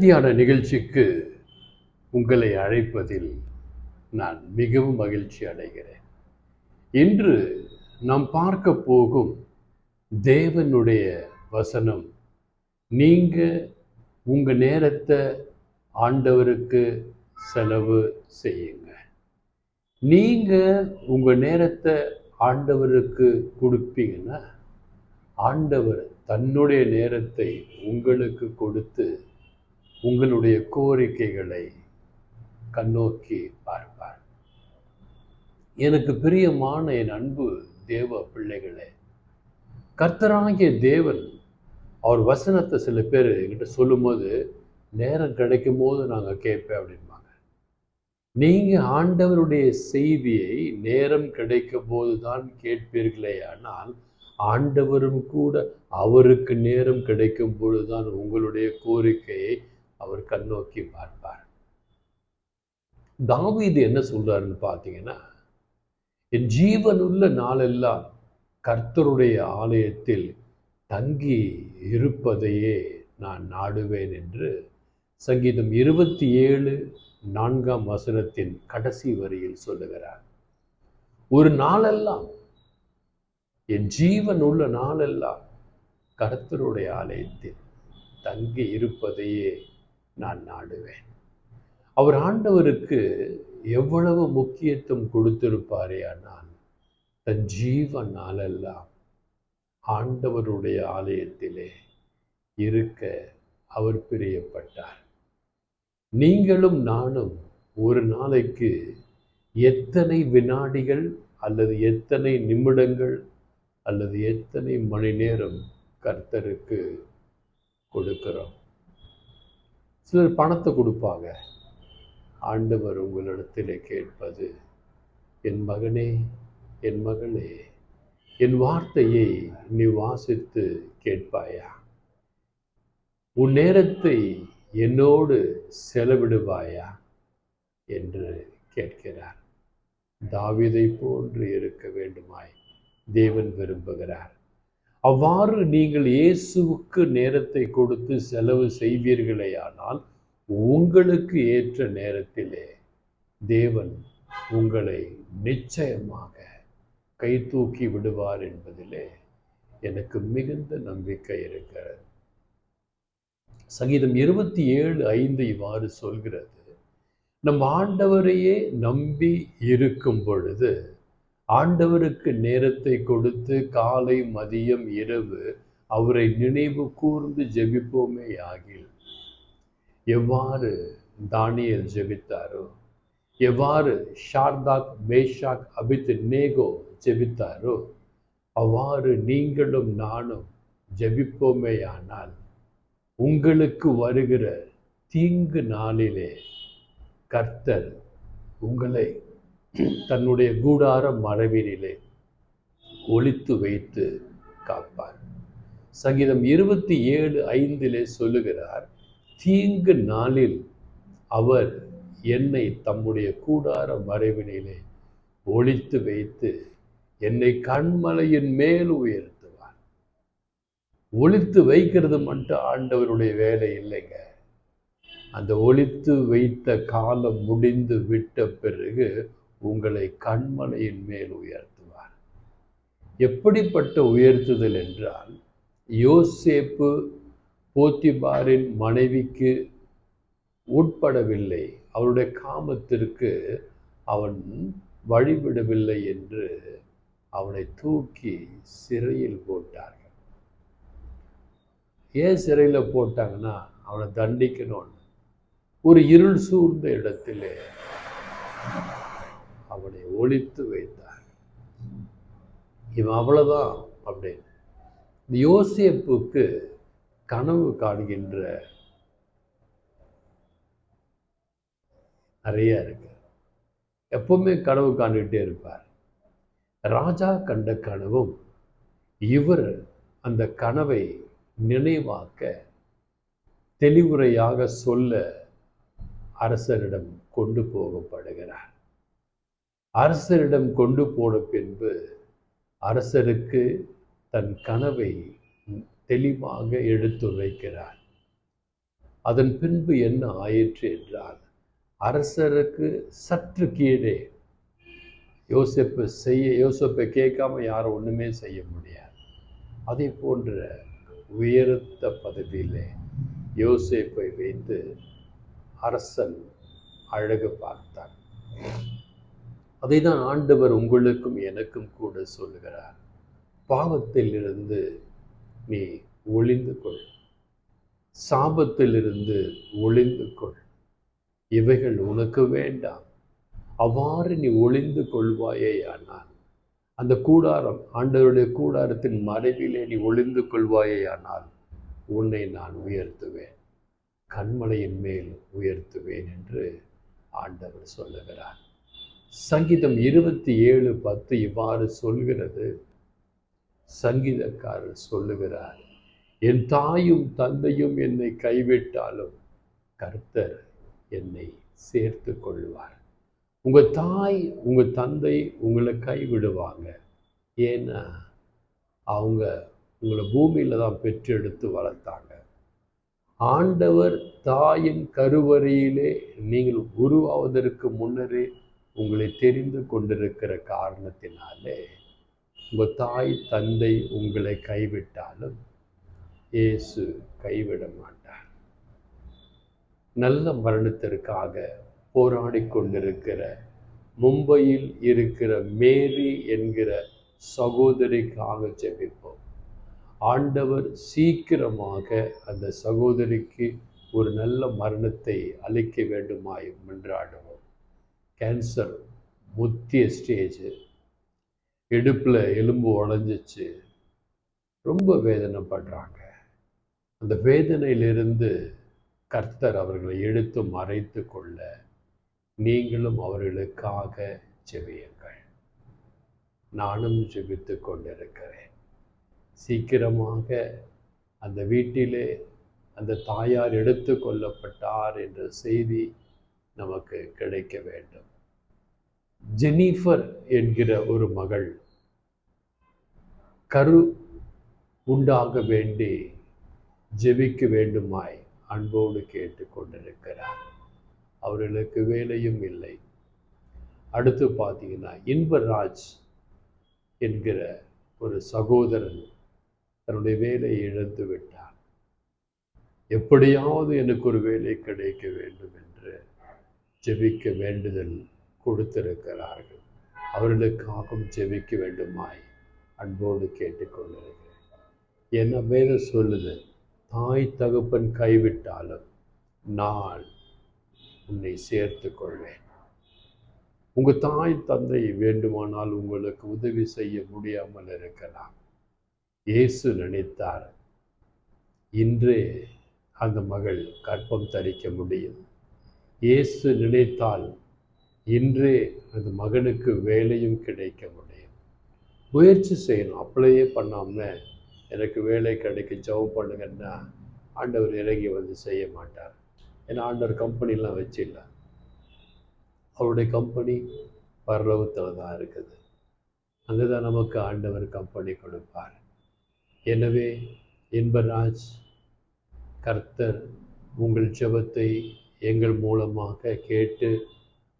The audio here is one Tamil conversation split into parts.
தியான நிகழ்ச்சிக்கு உங்களை அழைப்பதில் நான் மிகவும் மகிழ்ச்சி அடைகிறேன். இன்று நாம் பார்க்க போகும் தேவனுடைய வசனம் நீங்க உங்க நேரத்தை ஆண்டவருக்கு செலவு செய்யுங்க. நீங்க உங்க நேரத்தை ஆண்டவருக்கு கொடுப்பீங்கன்னா ஆண்டவர் தன்னுடைய நேரத்தை உங்களுக்கு கொடுத்து உங்களுடைய கோரிக்கைகளை கண்ணோக்கி பார்ப்பார். எனக்கு பிரியமான என் அன்பு தேவ பிள்ளைகளே கர்த்தராகிய தேவன் அவர் வசனத்தை சில பேர் என்கிட்ட சொல்லும்போது நேரம் கிடைக்கும் போது நாங்கள் கேட்பேன் அப்படிம்பாங்க. நீங்கள் ஆண்டவருடைய செய்தியை நேரம் கிடைக்கும் போது தான் கேட்பீர்களே ஆனால் ஆண்டவரும் கூட அவருக்கு நேரம் கிடைக்கும் பொழுதுதான் உங்களுடைய கோரிக்கையை அவர் கண்ணோக்கி பார்ப்பார். தாவீது என்ன சொல்கிறாருன்னு பார்த்தீங்கன்னா என் ஜீவனுள்ள நாளெல்லாம் கர்த்தருடைய ஆலயத்தில் தங்கி இருப்பதையே நான் நாடுவேன் என்று சங்கீதம் இருபத்தி ஏழு நான்காம் வசனத்தின் கடைசி வரியில் சொல்லுகிறார். ஒரு நாளெல்லாம் என் ஜீவன் உள்ள நாளெல்லாம் கர்த்தருடைய ஆலயத்தில் தங்கி இருப்பதையே நான் நாடுவேன். அவர் ஆண்டவருக்கு எவ்வளவு முக்கியத்துவம் கொடுத்திருப்பாரே நான் தன் ஜீவ நாளெல்லாம் ஆண்டவருடைய ஆலயத்திலே இருக்க அவர் பிரியப்பட்டார். நீங்களும் நானும் ஒரு நாளைக்கு எத்தனை வினாடிகள் அல்லது எத்தனை நிமிடங்கள் அல்லது எத்தனை மணி நேரம் கர்த்தருக்கு கொடுக்கிறோம்? சிலர் பணத்தை கொடுப்பாங்க. ஆண்டவர் உங்களிடத்தில் கேட்பது என் மகனே என் மகளே என் வார்த்தையை நீ வாசித்து கேட்பாயா? உன் நேரத்தை என்னோடு செலவிடுவாயா? என்று கேட்கிறார். தாவிதை போன்று இருக்க வேண்டுமாய் தேவன் விரும்புகிறார். அவ்வாறு நீங்கள் இயேசுவுக்கு நேரத்தை கொடுத்து செலவு செய்வீர்களேயானால் உங்களுக்கு ஏற்ற நேரத்திலே தேவன் உங்களை நிச்சயமாக கை தூக்கி விடுவார் என்பதிலே எனக்கு மிகுந்த நம்பிக்கை இருக்கிறது. சங்கீதம் இருபத்தி ஏழு ஐந்து இவ்வாறு சொல்கிறது. நம் ஆண்டவரையே நம்பி இருக்கும் பொழுது ஆண்டவருக்கு நேரத்தை கொடுத்து காலை மதியம் இரவு அவரை நினைவு கூர்ந்து ஜெபிப்போமே ஆகில். எவ்வாறு தானியல் ஜெபித்தாரோ எவ்வாறு ஷார்தாக் மேஷாக் அபித் நேகோ ஜெபித்தாரோ அவ்வாறு நீங்களும் நானும் ஜெபிப்போமேயானால் உங்களுக்கு வருகிற தீங்கு நாளிலே கர்த்தர் உங்களை தன்னுடைய கூடார மறைவினிலே ஒளித்து வைத்து காப்பார். சங்கீதம் இருபத்தி ஏழு ஐந்திலே சொல்லுகிறார் தீங்கு நாளில் அவர் என்னை தம்முடைய கூடார மறைவினிலே ஒழித்து வைத்து என்னை கண்மலையின் மேல் உயர்த்துவார். ஒளித்து வைக்கிறது மட்டும் ஆண்டவருடைய வேலை இல்லைங்க. அந்த ஒழித்து வைத்த காலம் முடிந்து விட்ட பிறகு உங்களை கண்மலையின் மேல் உயர்த்துவார். எப்படிப்பட்ட உயர்த்துதல் என்றால் யோசேப்பு போத்திபாரின் மனைவிக்கு உட்படவில்லை. அவருடைய காமத்திற்கு அவன் வழிவிடவில்லை என்று அவனை தூக்கி சிறையில் போட்டார்கள். ஏன் சிறையில் போட்டாங்கன்னா அவனை தண்டிக்கணும்னு. ஒரு இருள் சூழ்ந்த இடத்திலே அவனை ஒழித்து வைத்தார் இவன் அவ்வளவுதான் அப்படின்னு. இந்த கனவு காண்கின்ற நிறைய இருக்கு. எப்பவுமே கனவு காண்டுகிட்டே இருப்பார். ராஜா கண்ட கனவும் இவர் அந்த கனவை நினைவாக்க தெளிவுரையாக சொல்ல அரசரிடம் கொண்டு போகப்படுகிறார். அரசரிடம் கொண்டு போன பின்பு அரசருக்கு தன் கனவை தெளிவாக எடுத்துரைக்கிறார். அதன் பின்பு என்ன ஆயிற்று என்றால் அரசருக்கு சற்று கீழே யோசிப்பு செய்ய யோசிப்பை கேட்காம யாரும் ஒன்றுமே செய்ய முடியாது. அதே போன்ற உயர்த்த பதவியிலே யோசேப்பை வைத்து அரசன் அழகு பார்த்தான். அதை தான் ஆண்டவர் உங்களுக்கும் எனக்கும் கூட சொல்லுகிறார். பாவத்தில் இருந்து நீ ஒளிந்து கொள். சாபத்திலிருந்து ஒளிந்து கொள். இவைகள் உனக்கு வேண்டாம். அவ்வாறு நீ ஒளிந்து கொள்வாயே ஆனால் அந்த கூடாரம் ஆண்டவருடைய கூடாரத்தின் மறைவிலே நீ ஒளிந்து கொள்வாயே ஆனால் உன்னை நான் உயர்த்துவேன். கண்மலையின் மேல் உயர்த்துவேன் என்று ஆண்டவர் சொல்லுகிறார். சங்கீதம் இருபத்தி ஏழு பத்து இவ்வாறு சொல்கிறது. சங்கீதக்காரர் சொல்லுகிறார் என் தாயும் தந்தையும் என்னை கைவிட்டாலும் கர்த்தர் என்னை சேர்த்து கொள்வார். உங்கள் தாய் உங்கள் தந்தை உங்களை கைவிடுவாங்க. ஏன்னா அவங்க உங்களை பூமியில் தான் பெற்றெடுத்து வளர்த்தாங்க. ஆண்டவர் தாயின் கருவறையிலே நீங்கள் உருவாவதற்கு முன்னரே உங்களை தெரிந்து கொண்டிருக்கிற காரணத்தினாலே உங்கள் தாய் தந்தை உங்களை கைவிட்டாலும் இயேசு கைவிட மாட்டார். நல்ல மரணத்திற்காக போராடி கொண்டிருக்கிற மும்பையில் இருக்கிற மேரி என்கிற சகோதரிக்காக ஜெபிப்போம். ஆண்டவர் சீக்கிரமாக அந்த சகோதரிக்கு ஒரு நல்ல மரணத்தை அளிக்க வேண்டுமாய் மன்றாடுவோம். கேன்சர் முத்திய ஸ்டேஜு இடுப்பில் எலும்பு உடஞ்சிச்சு. ரொம்ப வேதனைப்படுறாங்க. அந்த வேதனையிலிருந்து கர்த்தர் அவர்களை எடுத்து மறைத்து கொள்ள நீங்களும் அவர்களுக்காக செவியுங்கள் நானும் செபித்து கொண்டிருக்கிறேன். சீக்கிரமாக அந்த வீட்டிலே அந்த தாயார் எடுத்து கொள்ளப்பட்டார் என்ற செய்தி நமக்கு கிடைக்க வேண்டும். ஜெனிஃபர் என்கிற ஒரு மகள் கரு உண்டாக வேண்டி ஜெபிக்க வேண்டுமாய் அன்போடு கேட்டு கொண்டிருக்கிறார். அவர்களுக்கு வேலையும் இல்லை. அடுத்து பார்த்தீங்கன்னா இன்பராஜ் என்கிற ஒரு சகோதரன் தன்னுடைய வேலையை இழந்து விட்டார் எப்படியாவது எனக்கு ஒரு வேலை கிடைக்க வேண்டும் என்று ஜெபிக்க வேண்டுதல் கொடுத்திருக்கிறார்கள். அவர்களுக்காகவும் ஜெபிக்க வேண்டுமாய் அன்போடு கேட்டுக்கொண்டிருக்கிறேன் என்ன வேதம் சொல்லுது தாய் தகப்பன் கைவிட்டாலும் நான் உன்னை சேர்த்து கொள்வேன் உங்கள் தாய் தந்தை வேண்டுமானால் உங்களுக்கு உதவி செய்ய முடியாமல் இருக்கலாம். இயேசு நினைத்தார் இன்றே அந்த மகள் கற்பம் தரிக்க முடியும். இயேசு நினைத்தால் இன்றே அந்த மகனுக்கு வேலையும் கிடைக்க முடியும். முயற்சி செய்யணும். அப்படியே பண்ணாமல் எனக்கு வேலை கிடைக்க ஜெபம் பண்ணுங்கன்னா ஆண்டவர் இறங்கி வந்து செய்ய மாட்டார். ஏன்னா ஆண்டவர் கம்பெனிலாம் வச்சில்ல. அவருடைய கம்பெனி பரலோகத்தில் தான் இருக்குது. அங்கே தான் நமக்கு ஆண்டவர் கம்பெனி கொடுப்பார். எனவே இன்பராஜ் கர்த்தர் உங்கள் ஜெபத்தை எங்கள் மூலமாக கேட்டு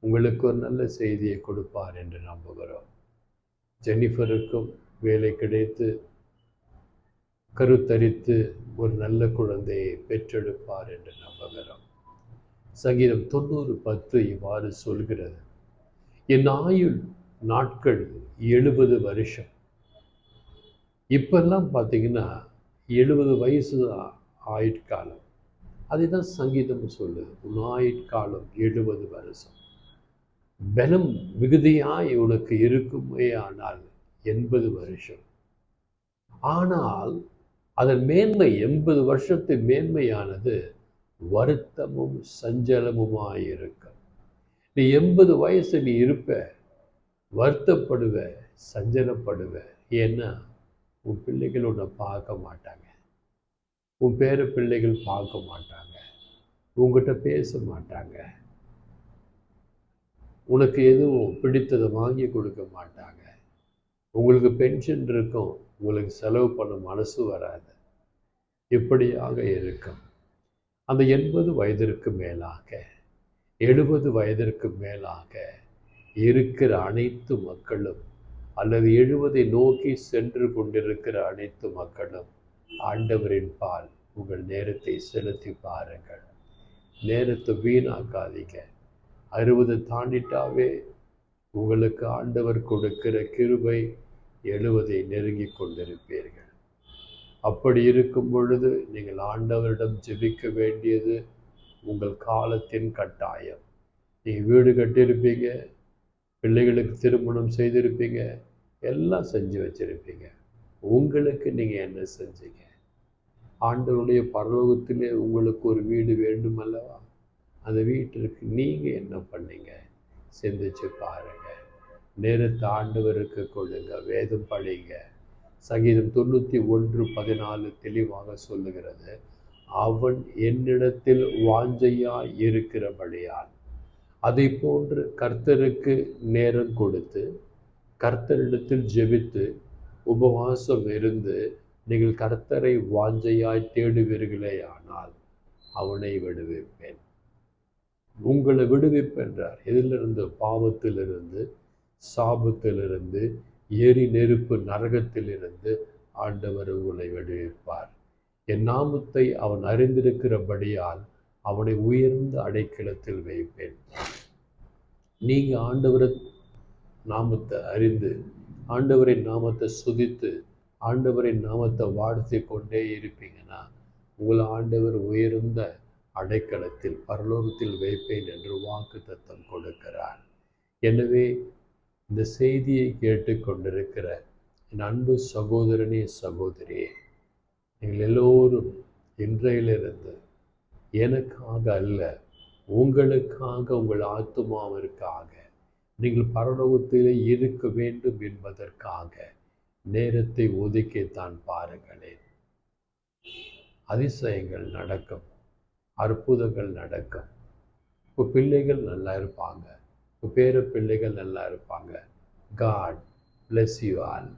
உங்களுக்கு ஒரு நல்ல செய்தியை கொடுப்பார் என்று நம்புகிறோம். ஜெனிஃபருக்கும் வேலை கிடைத்து கருத்தரித்து ஒரு நல்ல குழந்தையை பெற்றெடுப்பார் என்று நம்புகிறோம். சங்கீதம் தொண்ணூறு பத்து இவ்வாறு சொல்கிறது. என் ஆயுள் நாட்கள் எழுபது வருஷம். இப்பெல்லாம் பார்த்தீங்கன்னா எழுபது வயசு தான் ஆயுட்காலம். அதை தான் சங்கீதம் சொல்லுது. உன் ஆயுட்காலம் எழுபது வருஷம். பலம் மிகுதியாய் உனக்கு இருக்குமே ஆனால் எண்பது வருஷம். ஆனால் அதன் மேன்மை எண்பது வருஷத்து மேன்மையானது வருத்தமும் சஞ்சலமுமாயிருக்கும். நீ எண்பது வயசு நீ இருப்ப வருத்தப்படுவ சஞ்சலப்படுவ. ஏன்னா உன் பிள்ளைகள் உன்னை பார்க்க மாட்டாங்க. உன் பேர பிள்ளைகள் பார்க்க மாட்டாங்க. உங்ககிட்ட பேச மாட்டாங்க. உனக்கு எதுவும் பிடித்ததை வாங்கி கொடுக்க மாட்டாங்க. உங்களுக்கு பென்ஷன் இருக்கும். உங்களுக்கு செலவு பண்ண மனசு வராது. இப்படியாக இருக்கும். அந்த எண்பது வயதிற்கு மேலாக எழுபது வயதிற்கு மேலாக இருக்கிற அனைத்து மக்களும் அல்லது எழுபதை நோக்கி சென்று கொண்டிருக்கிற அனைத்து மக்களும் ஆண்டவரின் பால் உங்கள் நேரத்தை செலுத்தி பாருங்கள். நேரத்தை வீணாக்காதீங்க. அறுபது தாண்டிட்டாவே உங்களுக்கு ஆண்டவர் கொடுக்கிற கிருபை எழுவதை நெருங்கி கொண்டிருப்பீர்கள். அப்படி இருக்கும் பொழுது நீங்கள் ஆண்டவரிடம் ஜெபிக்க வேண்டியது உங்கள் காலத்தின் கட்டாயம். நீங்கள் வீடு கட்டியிருப்பீங்க பிள்ளைகளுக்கு திருமணம் செய்திருப்பீங்க எல்லாம் செஞ்சு வச்சுருப்பீங்க. உங்களுக்கு நீங்கள் என்ன செஞ்சீங்க? ஆண்டவருடைய பரலோகத்திலே உங்களுக்கு ஒரு வீடு வேண்டும் அல்லவா அந்த வீட்டிற்கு நீங்கள் என்ன பண்ணீங்க? சிந்திச்சு பாருங்கள் நேரத்தை ஆண்டவருக்கு கொடுங்க. வேதம் படிங்க. சங்கீதம் தொண்ணூற்றி ஒன்று பதினாலு தெளிவாக சொல்லுகிறது. அவன் என்னிடத்தில் வாஞ்சையாய் இருக்கிறபடியால். அதை போன்று கர்த்தருக்கு நேரம் கொடுத்து கர்த்தரிடத்தில் ஜெபித்து உபவாசம் இருந்து நீங்கள் கர்த்தரை வாஞ்சையாய் தேடுவீர்களே ஆனால் அவனை விடுவிப்பேன். உங்களை விடுவிப்பென்றார் எதிலிருந்து? பாவத்திலிருந்து சாபத்திலிருந்து எரி நெருப்பு நரகத்திலிருந்து ஆண்டவர் உங்களை விடுவிப்பார். என் நாமத்தை அவன் அறிந்திருக்கிறபடியால் அவனை உயர்ந்த அடைக்கலத்தில் வைப்பேன். நீங்கள் ஆண்டவரை நாமத்தை அறிந்து ஆண்டவரின் நாமத்தை சுதித்து ஆண்டவரின் நாமத்தை வாழ்த்தி கொண்டே இருப்பீங்கன்னா உங்களை ஆண்டவர் உயர்ந்த அடைக்கலத்தில் பரலோகத்தில் வைப்பேன் என்று வாக்கு தத்தம் கொடுக்கிறார் எனவே இந்த செய்தியை கேட்டுக்கொண்டிருக்கிற என் அன்பு சகோதரனே சகோதரியே நீங்கள் எல்லோரும் இன்றையிலிருந்து எனக்காக அல்ல உங்களுக்காக உங்கள் ஆத்துமாவிற்காக நீங்கள் பரலோகத்திலே இருக்க வேண்டும் என்பதற்காக நேரத்தை ஒதுக்கித்தான் பாருங்களேன். அதிசயங்கள் நடக்கும். அற்புதங்கள் நடக்கும். இப்போ பிள்ளைகள் நல்லா இருப்பாங்க. இப்போ பேர பிள்ளைகள் நல்லா இருப்பாங்க. God bless you all